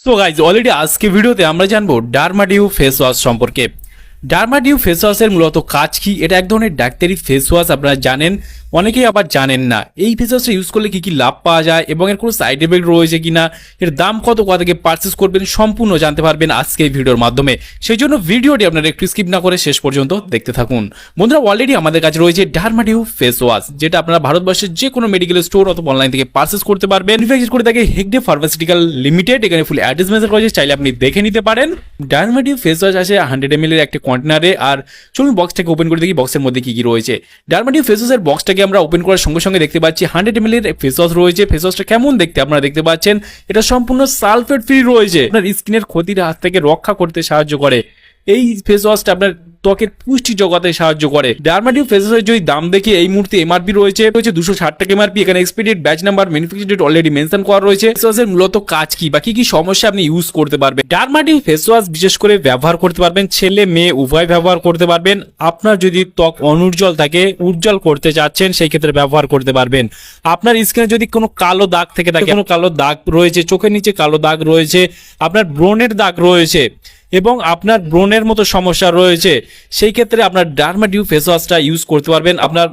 So guys already আজকে ভিডিওতে আমরা জানব ডার্মাডিউ ফেস ওয়াশ সম্পর্কে। ডার্মাডিউ ফেস ওয়াশের মূলত কাজ কি? এটা এক ধরনের ডাক্তারি ফেস ওয়াশ আপনারা জানেন, অনেকেই আবার জানেন না। এই ফেস ওয়াশটা ইউজ করলে কি কি লাভ পাওয়া যায় এবং এর কোনো সাইড এফেক্ট রয়েছে কি না এর দাম কত, কোথা থেকে পারচেস করবেন সম্পূর্ণ জানতে পারবেন আজকে এই ভিডিওর মাধ্যমে। সেই জন্য ভিডিওটি আপনারা একটু স্কিপ না করে শেষ পর্যন্ত দেখতে থাকুন। বন্ধুরা অলরেডি আমাদের কাছে রয়েছে ডার্মাডিউ ফেস ওয়াশ যেটা আপনারা ভারতবর্ষের যে কোনো মেডিকেল স্টোর অথবা অনলাইন থেকে পারচেস করতে পারবেন। ম্যানুফ্যাকচার করে থাকে হেগডে ফার্মাসিউটিক্যাল লিমিটেড এখানে ফুল অ্যাডভার্টাইজমেন্ট রয়েছে, চাইলে আপনি দেখে নিতে পারেন। ডার্মাডিউ ফেস ওয়াশ আছে হান্ড্রেড এম এর একটা কন্টেনারে আর চলুন বক্সটাকে ওপেন করে দেখি বক্সের মধ্যে কী কী রয়েছে। ডারমাটিক ফেস ওয়াশের বক্সটাকে আমরা ওপেন করার সঙ্গে সঙ্গে দেখতে পাচ্ছি হান্ড্রেড এম এর ফেস ওয়াশ রয়েছে। ফেস ওয়াশটা কেমন দেখতে আপনারা দেখতে পাচ্ছেন? এটা সম্পূর্ণ সালফেট ফ্রি রয়েছে। আপনার স্কিনের ক্ষতির হাত থেকে রক্ষা করতে সাহায্য করে। এই ফেস ওয়াশটা আপনার ত্বকের পুষ্টি জগাতে সাহায্য করে। ডার্মাটিভ ফেস ওয়াশের যদি দাম দেখি এই মুহূর্তে এমআরপি রয়েছে রয়েছে দুশো ষাট টাকা এমআরপি এখানে expired batch number manufacture date already mention করা রয়েছে। ফেস ওয়াশের মূলত কাজ কি বা কি কি সমস্যা আপনি ইউজ করতে পারবেন? ডার্মাটিভ ফেস ওয়াশ বিশেষ করে ব্যবহার করতে পারবেন ছেলে মেয়ে উভয় ব্যবহার করতে পারবেন। আপনার যদি ত্বক অনুজ্জ্বল থাকে উজ্জ্বল করতে চাচ্ছেন সেই ক্ষেত্রে ব্যবহার করতে পারবেন। আপনার স্কিনে যদি কোনো কালো দাগ থেকে থাকে কোনো কালো দাগ রয়েছে চোখের নিচে কালো দাগ রয়েছে আপনার ব্রণের দাগ রয়েছে এবং আপনার ব্রণের মতো সমস্যা রয়েছে, সেই ক্ষেত্রে আপনার ডার্মাডিউ ফেস ওয়াশটা ইউজ করতে পারবেন। আপনার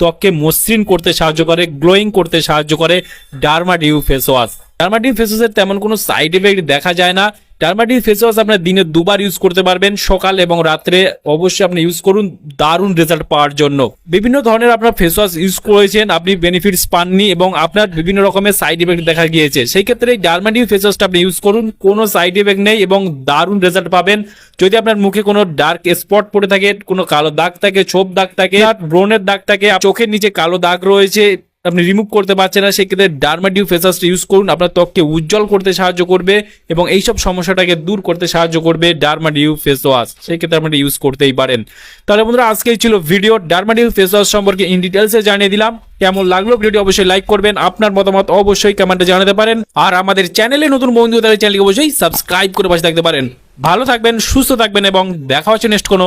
ত্বককে মসৃণ করতে সাহায্য করে, গ্লোয়িং করতে সাহায্য করে Dermadew face wash Dermadew face ওয়াশের তেমন কোনো সাইড এফেক্ট দেখা যায় না। ডার্মাটিক ফেস ওয়াশ আপনার দিনে দুবার ইউজ করতে পারবেন, সকাল এবং রাত্রে। অবশ্যই আপনি ইউজ করুন, দারুণ রেজাল্ট পাওয়ার জন্য। বিভিন্ন ধরনের আপনার ফেস ওয়াশ ইউজ করেছেন, আপনি বেনিফিটস পাননি এবং আপনার বিভিন্ন রকমের সাইড ইফেক্ট দেখা গিয়েছে। সেই ক্ষেত্রে এই ডার্মাটিক ফেস ওয়াশটা আপনি ইউজ করুন, কোনো সাইড ইফেক্ট নেই এবং দারুণ রেজাল্ট পাবেন। যদি আপনার মুখে কোনো ডার্ক স্পট পড়ে থাকে, কোনো কালো দাগ থাকে, ছোপ দাগ থাকে আর ব্রণের দাগ থাকে, চোখের নিচে কালো দাগ রয়েছে আপনি রিমুভ করতে পারছেন না, সেক্ষেত্রে ডার্মাডিউ ফেস ওয়াশটা ইউজ করুন, আপনার ত্বককে উজ্জ্বল করতে সাহায্য করবে এবং এইসব সমস্যাটাকে দূর করতে সাহায্য করবে ডার্মাডিউ ফেস ওয়াশ সেই ক্ষেত্রে আপনি ইউজ করতেই পারেন। তাহলে বন্ধুরা, আজকেই ছিল ভিডিও ডার্মাডিউ ফেস ওয়াশ সম্পর্কে ইন ডিটেলসে জানিয়ে দিলাম। কেমন লাগল ভিডিওটি অবশ্যই লাইক করবেন, আপনার মতামত অবশ্যই কমেন্টে জানাতে পারেন। আর আমাদের চ্যানেলে নতুন বন্ধু তাদের চ্যানেলকে অবশ্যই সাবস্ক্রাইব করে পাশে থাকতে পারেন। ভালো থাকবেন, সুস্থ থাকবেন এবং দেখা হচ্ছে নেক্সট কোনো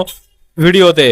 ভিডিওতে